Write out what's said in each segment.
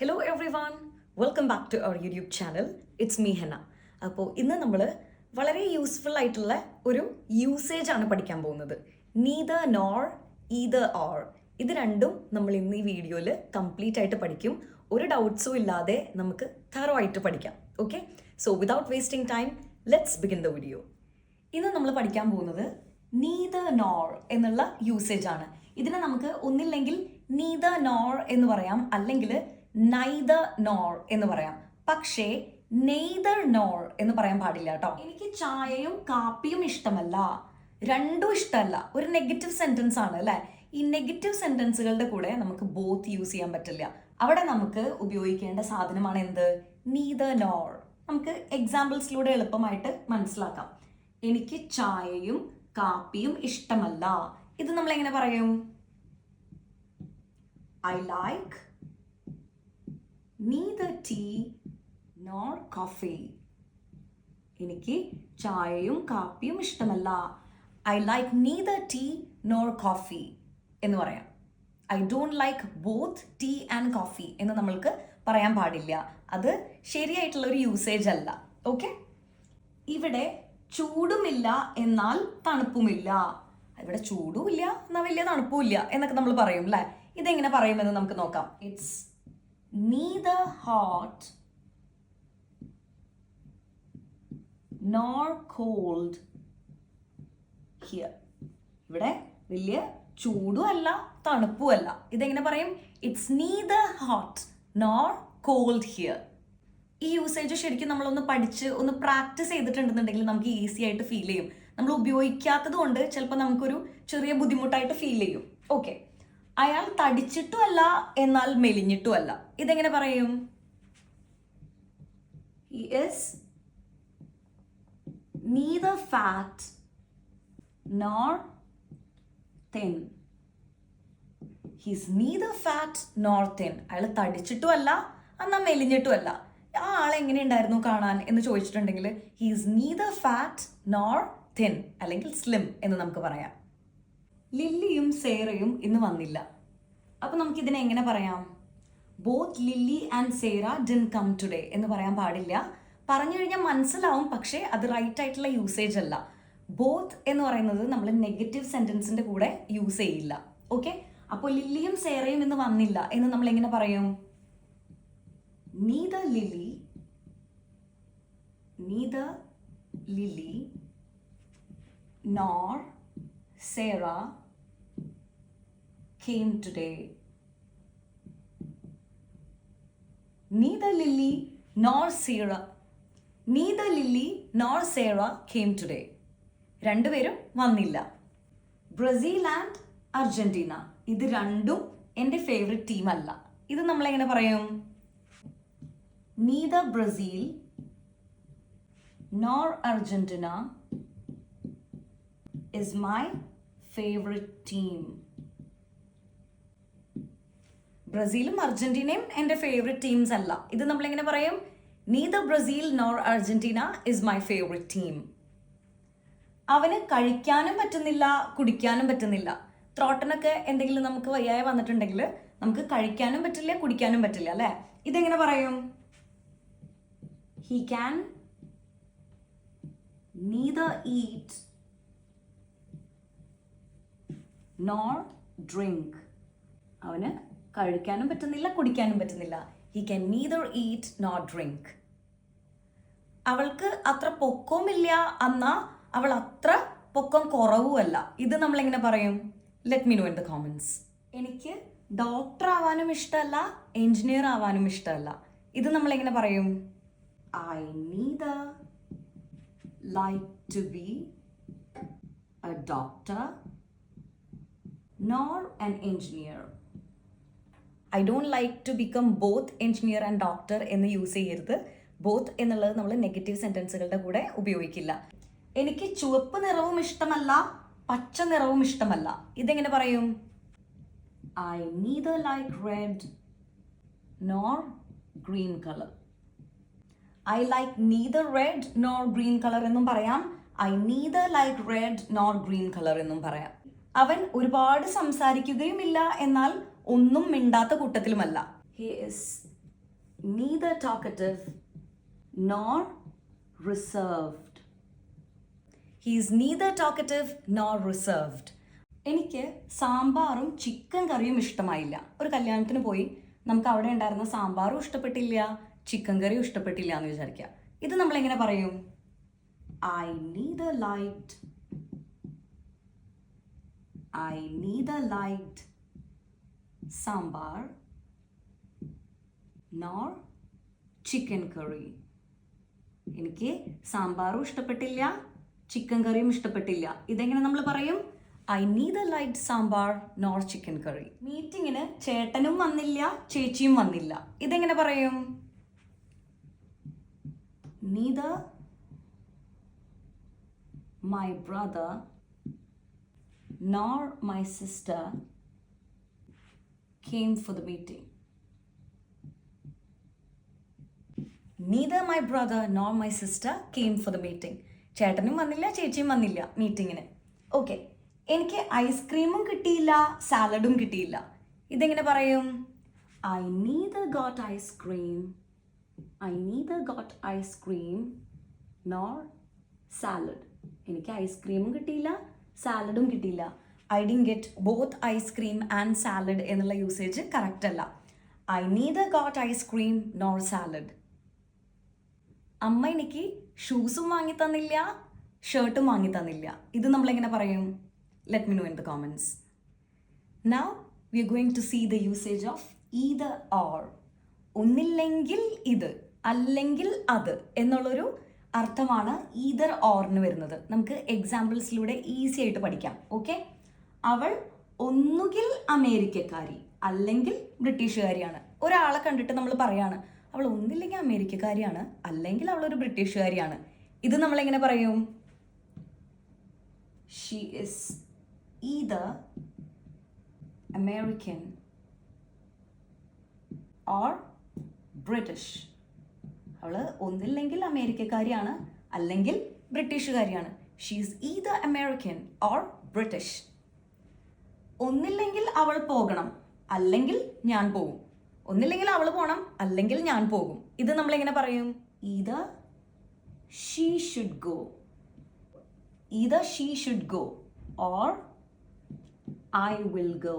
Hello everyone welcome back to our YouTube channel it's me Hena അപ്പോൾ ഇന്ന് നമ്മൾ വളരെ യൂസ്ഫുൾ ആയിട്ടുള്ള ഒരു യൂസേജ് ആണ് പഠിക്കാൻ പോകുന്നത്. നീദ നോർ ഈദ ഓർ ഇത് രണ്ടും നമ്മൾ ഇന്ന് ഈ വീഡിയോയിൽ കംപ്ലീറ്റ് ആയിട്ട് പഠിക്കും. ഒരു ഡൗട്ട്സും ഇല്ലാതെ നമുക്ക് തറോ ആയിട്ട് പഠിക്കാം. Okay so without wasting time let's begin the video ഇന്ന് നമ്മൾ പഠിക്കാൻ പോകുന്നത് നീദ നോർ എന്നുള്ള യൂസേജ് ആണ്. ഇതിനെ നമുക്ക് ഒന്നില്ലെങ്കിൽ നീദ നോർ എന്ന് പറയാം. അല്ലെങ്കിൽ നൈദ നോർ എന്ന് പറയാം. പക്ഷേ നെയ്തർ നോർ എന്ന് പറയാൻ പാടില്ല കേട്ടോ. എനിക്ക് ചായയും കാപ്പിയും ഇഷ്ടമല്ല. രണ്ടും ഇഷ്ടമല്ല. ഒരു നെഗറ്റീവ് സെന്റൻസ് ആണ് അല്ലെ? ഈ നെഗറ്റീവ് സെന്റൻസുകളുടെ കൂടെ നമുക്ക് ബോത്ത് യൂസ് ചെയ്യാൻ പറ്റില്ല. അവിടെ നമുക്ക് ഉപയോഗിക്കേണ്ട സാധനമാണ് എന്ത്? നീദർ നോർ നമുക്ക് എക്സാമ്പിൾസിലൂടെ എളുപ്പമായിട്ട് മനസ്സിലാക്കാം. എനിക്ക് ചായയും കാപ്പിയും ഇഷ്ടമല്ല. ഇത് നമ്മൾ എങ്ങനെ പറയും? I like neither tea nor coffee എനിക്ക് ചായയും കാപ്പിയും ഇഷ്ടമല്ല. I like neither tea nor coffee എന്ന് പറയാം. I don't like both tea and coffee എന്ന് നമ്മൾക്ക് പറയാൻ പാടില്ല. അത് ശരിയായിട്ടുള്ള ഒരു യൂസേജ് അല്ല. ഓക്കെ ഇവിടെ ചൂടുമില്ല എന്നാൽ തണുപ്പുമില്ല. ഇവിടെ ചൂടുമില്ല എന്നാൽ വലിയ തണുപ്പുമില്ല എന്നൊക്കെ നമ്മൾ പറയും അല്ലേ? ഇതെങ്ങനെ പറയുമെന്ന് നമുക്ക് നോക്കാം. It's neither hot nor cold here. ഇവിടെ വലിയ ചൂടും അല്ല തണുപ്പും അല്ല. ഇതെങ്ങനെ പറയും? It's neither hot nor cold here ഈ യൂസേജ് ശരിക്കും നമ്മളൊന്ന് പഠിച്ച് ഒന്ന് പ്രാക്ടീസ് ചെയ്തിട്ടുണ്ടെന്നുണ്ടെങ്കിൽ നമുക്ക് ഈസി ആയിട്ട് ഫീൽ ചെയ്യും. നമ്മൾ ഉപയോഗിക്കാത്തത് കൊണ്ട് ചിലപ്പോൾ നമുക്കൊരു ചെറിയ ബുദ്ധിമുട്ടായിട്ട് ഫീൽ ചെയ്യും. ഓക്കെ അയാൾ തടിച്ചിട്ടുമല്ല എന്നാൽ മെലിഞ്ഞിട്ടുമല്ല. ഇതെങ്ങനെ പറയും? He is neither fat nor thin he's neither fat അയാൾ തടിച്ചിട്ടുമല്ല എന്നാൽ മെലിഞ്ഞിട്ടുമല്ല. ആ ആൾ എങ്ങനെയുണ്ടായിരുന്നു കാണാൻ എന്ന് ചോദിച്ചിട്ടുണ്ടെങ്കിൽ he's neither fat nor thin അല്ലെങ്കിൽ സ്ലിം എന്ന് നമുക്ക് പറയാം. ലില്ലിയും സേറയും ഇന്ന് വന്നില്ല. അപ്പൊ നമുക്ക് ഇതിനെ എങ്ങനെ പറയാം? Both Lily and Sarah didn't come today എന്ന് പറയാൻ പാടില്ല. പറഞ്ഞു കഴിഞ്ഞാൽ മനസ്സിലാവും പക്ഷേ അത് റൈറ്റ് ആയിട്ടുള്ള യൂസേജ് അല്ല. ബോത്ത് എന്ന് പറയുന്നത് നമ്മൾ നെഗറ്റീവ് സെന്റൻസിന്റെ കൂടെ യൂസ് ചെയ്യില്ല. ഓക്കെ അപ്പോൾ ലില്ലിയും സേറയും ഇന്ന് വന്നില്ല എന്ന് നമ്മൾ എങ്ങനെ പറയും? Neither Lily neither Lily nor Sarah came today. Neither Lily nor Sarah, neither Lily nor Sarah came today. രണ്ടുപേരും വന്നില്ല ബ്രസീൽ ആൻഡ് അർജന്റീന ഇത് രണ്ടും എന്റെ ഫേവറേറ്റ് ടീം അല്ല ഇത് നമ്മൾ എങ്ങനെ പറയും Neither Brazil nor Argentina is my favorite team. ബ്രസീലും അർജന്റീനയും എന്റെ ഫേവറേറ്റ് ടീംസ് അല്ല. ഇത് നമ്മൾ എങ്ങനെ പറയും? Neither Brazil nor Argentina is my favourite team അവന് കഴിക്കാനും പറ്റുന്നില്ല കുടിക്കാനും പറ്റുന്നില്ല. ത്രോട്ടനൊക്കെ എന്തെങ്കിലും നമുക്ക് വയ്യായ വന്നിട്ടുണ്ടെങ്കിൽ നമുക്ക് കഴിക്കാനും പറ്റില്ല കുടിക്കാനും പറ്റില്ല അല്ലേ? ഇതെങ്ങനെ പറയും? He can neither eat nor drink അവന് കഴിക്കാനും പറ്റുന്നില്ല കുടിക്കാനും പറ്റുന്നില്ല. He can neither eat not drink അവൾക്ക് അത്ര പൊക്കവുമില്ല എന്നാ അവൾ അത്ര പൊക്കം കുറവുമല്ല. ഇത് നമ്മൾ എങ്ങനെ പറയും? Let me know in the comments എനിക്ക് ഡോക്ടർ ആവാനും ഇഷ്ടമല്ല എഞ്ചിനീയർ ആവാനും ഇഷ്ടമല്ല. ഇത് നമ്മൾ എങ്ങനെ പറയും? I neither like to be a doctor nor an engineer. I don't like to become both engineer and doctor എന്ന് യൂസ് ചെയ്യരുത്. ബോത്ത് എന്നുള്ളത് നമ്മൾ നെഗറ്റീവ് സെന്റൻസുകളുടെ കൂടെ ഉപയോഗിക്കില്ല. എനിക്ക് ചുവപ്പ് നിറവും ഇഷ്ടമല്ല പച്ച നിറവും ഇഷ്ടമല്ല. ഇതെങ്ങനെ പറയും? I neither like red nor green colour I like neither red nor green colour എന്നും പറയാം. I neither like red nor green colour എന്നും പറയാം. അവൻ ഒരുപാട് സംസാരിക്കുകയുമില്ല എന്നാൽ ഒന്നും മിണ്ടാത്ത കൂട്ടത്തിലുമല്ല. He is neither talkative nor reserved is neither talkative nor reserved എനിക്ക് സാമ്പാറും ചിക്കൻ കറിയും ഇഷ്ടമായില്ല. ഒരു കല്യാണത്തിന് പോയി നമുക്ക് അവിടെ ഉണ്ടായിരുന്ന സാമ്പാറും ഇഷ്ടപ്പെട്ടില്ല ചിക്കൻ കറിയും ഇഷ്ടപ്പെട്ടില്ല എന്ന് വിചാരിക്കുക. ഇത് നമ്മൾ എങ്ങനെ പറയും? I neither liked I neither liked sambar nor chicken curry എനിക്ക് സാമ്പാറും ഇഷ്ടപ്പെട്ടില്ല ചിക്കൻ കറിയും ഇഷ്ടപ്പെട്ടില്ല. ഇതെങ്ങനെ നമ്മൾ പറയും? I neither liked sambar nor chicken curry മീറ്റിങ്ങിന് ചേട്ടനും വന്നില്ല ചേച്ചിയും വന്നില്ല. ഇതെങ്ങനെ പറയും? Neither my brother nor my sister came for the meeting. Neither my brother nor my sister came for the meeting ചേട്ടനും വന്നില്ല ചേച്ചിയും വന്നില്ല മീറ്റിങ്ങിന് ഓക്കെ എനിക്ക് ഐസ്ക്രീമും കിട്ടിയില്ല സാലഡും കിട്ടിയില്ല. ഇതെങ്ങനെ പറയും? I neither got ice cream I neither got ice cream nor salad എനിക്ക് ഐസ്ക്രീമും കിട്ടിയില്ല സാലഡും കിട്ടിയില്ല. I didn't get both ice cream and salad എന്നുള്ള യൂസേജ് കറക്റ്റ് അല്ല. I neither got ice cream nor salad അമ്മ എനിക്ക് ഷൂസും വാങ്ങി തന്നില്ല ഷർട്ടും വാങ്ങി തന്നില്ല. ഇത് നമ്മളെങ്ങനെ പറയും? Let me know in the comments now we are going to see the usage of either or ഒന്നില്ലെങ്കിൽ ഇത് അല്ലെങ്കിൽ അത് എന്നുള്ളൊരു അർത്ഥമാണ് ഈദർ ഓറിന് വരുന്നത്. നമുക്ക് എക്സാമ്പിൾസിലൂടെ ഈസി ആയിട്ട് പഠിക്കാം. ഓക്കെ അവൾ ഒന്നുകിൽ അമേരിക്കക്കാരി അല്ലെങ്കിൽ ബ്രിട്ടീഷുകാരിയാണ്. ഒരാളെ കണ്ടിട്ട് നമ്മൾ പറയാണ് അവൾ ഒന്നില്ലെങ്കിൽ അമേരിക്കക്കാരിയാണ് അല്ലെങ്കിൽ അവൾ ഒരു ബ്രിട്ടീഷുകാരിയാണ്. ഇത് നമ്മൾ എങ്ങനെ പറയും? She is either American or British അവൾ ഒന്നില്ലെങ്കിൽ അമേരിക്കക്കാരിയാണ് അല്ലെങ്കിൽ ബ്രിട്ടീഷുകാരിയാണ്. She's either American or British ഒന്നില്ലെങ്കിൽ അവൾ പോകണം അല്ലെങ്കിൽ ഞാൻ പോകും. ഒന്നില്ലെങ്കിൽ അവൾ പോകണം അല്ലെങ്കിൽ ഞാൻ പോകും. ഇത് നമ്മൾ എങ്ങനെ പറയും? ഇത് she should go either she should go or I will go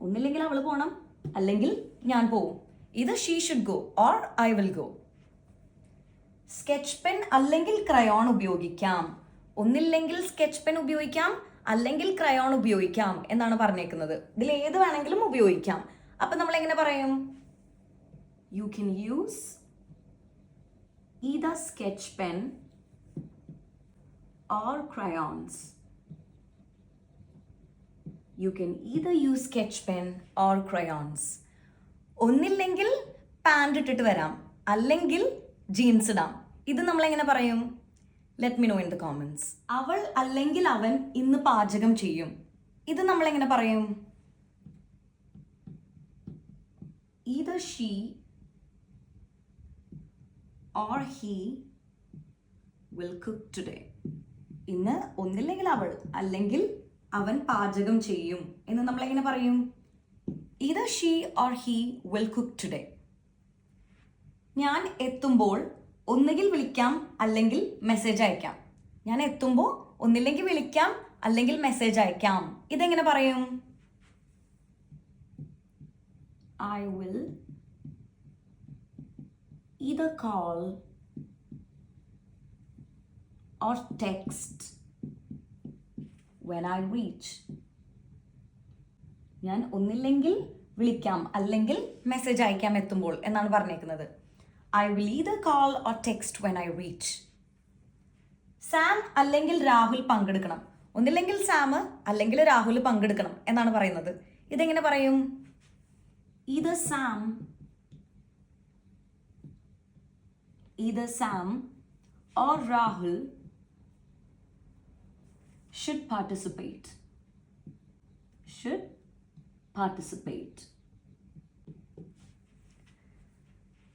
ഒന്നില്ലെങ്കിൽ അവൾ പോകണം അല്ലെങ്കിൽ ഞാൻ പോകും. Either she should go or I will go sketch pen അല്ലെങ്കിൽ ക്രയോൺ ഉപയോഗിക്കാം. ഒന്നില്ലെങ്കിൽ സ്കെച്ച് പെൻ ഉപയോഗിക്കാം അല്ലെങ്കിൽ ക്രയോൺ ഉപയോഗിക്കാം എന്നാണ് പറഞ്ഞേക്കുന്നത്. ഇതിൽ ഏത് വേണമെങ്കിലും ഉപയോഗിക്കാം. അപ്പൊ നമ്മൾ എങ്ങനെ പറയും? യു കെൻ യൂസ് ഈ either sketch pen or crayons. You can either use sketch pen or crayons. ഒന്നില്ലെങ്കിൽ പാന്റ് ഇട്ടിട്ട് വരാം. അല്ലെങ്കിൽ ജീൻസ് ഇടാം. ഇത് നമ്മൾ എങ്ങനെ പറയും? Let me know in the comments അവൾ അല്ലെങ്കിൽ അവൻ ഇന്ന് പാചകം ചെയ്യും. ഇത് നമ്മൾ എങ്ങനെ പറയും? Either she or he will cook today. ഇന്ന് ഒന്നില്ലെങ്കിൽ അവൾ അല്ലെങ്കിൽ അവൻ പാചകം ചെയ്യും. എന്ന് നമ്മൾ എങ്ങനെ പറയും? Either she or he will cook today ഞാൻ എത്തുമ്പോൾ ഒന്നുകിൽ വിളിക്കാം അല്ലെങ്കിൽ മെസ്സേജ് അയക്കാം. ഞാൻ എത്തുമ്പോൾ ഒന്നില്ലെങ്കിൽ വിളിക്കാം അല്ലെങ്കിൽ മെസ്സേജ് അയക്കാം. ഇതെങ്ങനെ പറയും? I will either call or text when I reach. ഞാൻ ഒന്നില്ലെങ്കിൽ വിളിക്കാം അല്ലെങ്കിൽ മെസ്സേജ് അയക്കാം എത്തുമ്പോൾ എന്നാണ് പറഞ്ഞേക്കുന്നത്. I will either call or text when I reach Sam അല്ലെങ്കിൽ രാഹുൽ പങ്കെടുക്കണം. ഒന്നില്ലെങ്കിൽ സാം അല്ലെങ്കിൽ രാഹുൽ പങ്കെടുക്കണം എന്നാണ് പറയുന്നത്. ഇതെങ്ങനെ പറയും? ഇത് സാം ഇത് Sam or Rahul should participate should participate.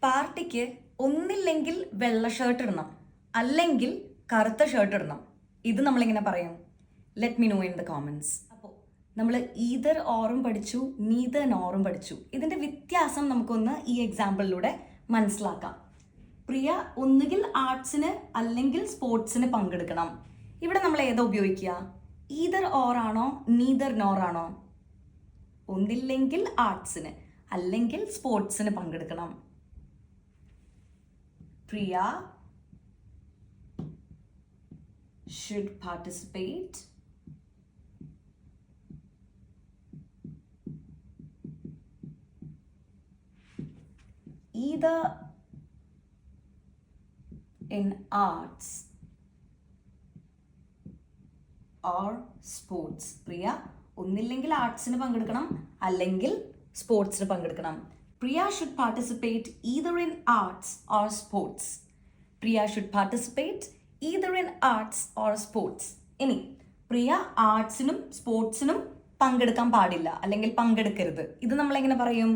പാർട്ടിക്ക് ഒന്നില്ലെങ്കിൽ വെള്ള ഷർട്ട് ഇടണം. അല്ലെങ്കിൽ കറുത്ത ഷർട്ട് ഇടണം. ഇത് നമ്മളിങ്ങനെ പറയും. Let me know in the comments അപ്പോൾ നമ്മൾ ഈതർ ഓറും പഠിച്ചു നീതർ നോറും പഠിച്ചു. ഇതിന്റെ വ്യത്യാസം നമുക്കൊന്ന് ഈ എക്സാമ്പിളിലൂടെ മനസ്സിലാക്കാം. പ്രിയ ഒന്നുകിൽ ആർട്സിന് അല്ലെങ്കിൽ സ്പോർട്സിന് പങ്കെടുക്കണം. ഇവിടെ നമ്മൾ ഏതാ ഉപയോഗിക്കുക? ഈതർ ഓറാണോ നീതർ നോറാണോ ഒന്നില്ലെങ്കിൽ ആർട്സിന് അല്ലെങ്കിൽ സ്പോർട്സിന് പങ്കെടുക്കണം. പ്രിയ should participate. Either in arts or sports. പ്രിയ ഒന്നില്ലെങ്കിൽ ആർട്സിന് പങ്കെടുക്കണം അല്ലെങ്കിൽ സ്പോർട്സിന് പങ്കെടുക്കണം. Priya should participate either in arts or sports Priya should participate either in arts or sports ഇനി പ്രിയ ആർട്സിനും സ്പോർട്സിനും പങ്കെടുക്കാൻ പാടില്ല അല്ലെങ്കിൽ പങ്കെടുക്കരുത്. ഇത് നമ്മൾ എങ്ങനെ പറയും?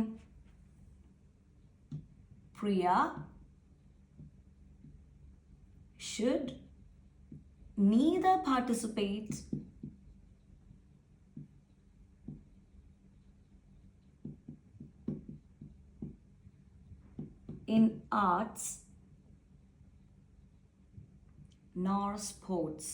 പ്രിയ should neither participate in arts nor sports.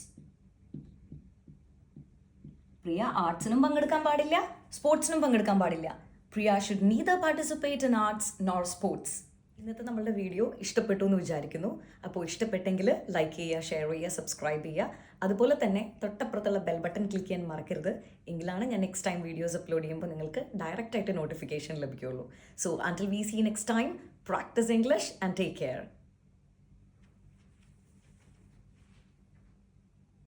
Priya ആർട്സിനും പങ്കെടുക്കാൻ പാടില്ല സ്പോർട്സിനും പങ്കെടുക്കാൻ പാടില്ല. Priya should neither participate in arts nor sports ഇന്നത്തെ നമ്മളുടെ വീഡിയോ ഇഷ്ടപ്പെട്ടു എന്ന് വിചാരിക്കുന്നു. അപ്പോൾ ഇഷ്ടപ്പെട്ടെങ്കിൽ ലൈക്ക് ചെയ്യുക ഷെയർ ചെയ്യുക സബ്സ്ക്രൈബ് ചെയ്യുക. അതുപോലെ തന്നെ തൊട്ടപ്പുറത്തുള്ള ബെൽ ബട്ടൺ ക്ലിക്ക് ചെയ്യാൻ മറക്കരുത്. എങ്കിലാണ് ഞാൻ നെക്സ്റ്റ് ടൈം വീഡിയോസ് അപ്ലോഡ് ചെയ്യുമ്പോൾ നിങ്ങൾക്ക് ഡയറക്റ്റ് ആയിട്ട് നോട്ടിഫിക്കേഷൻ ലഭിക്കുകയുള്ളൂ. So until we see next time practice English and take care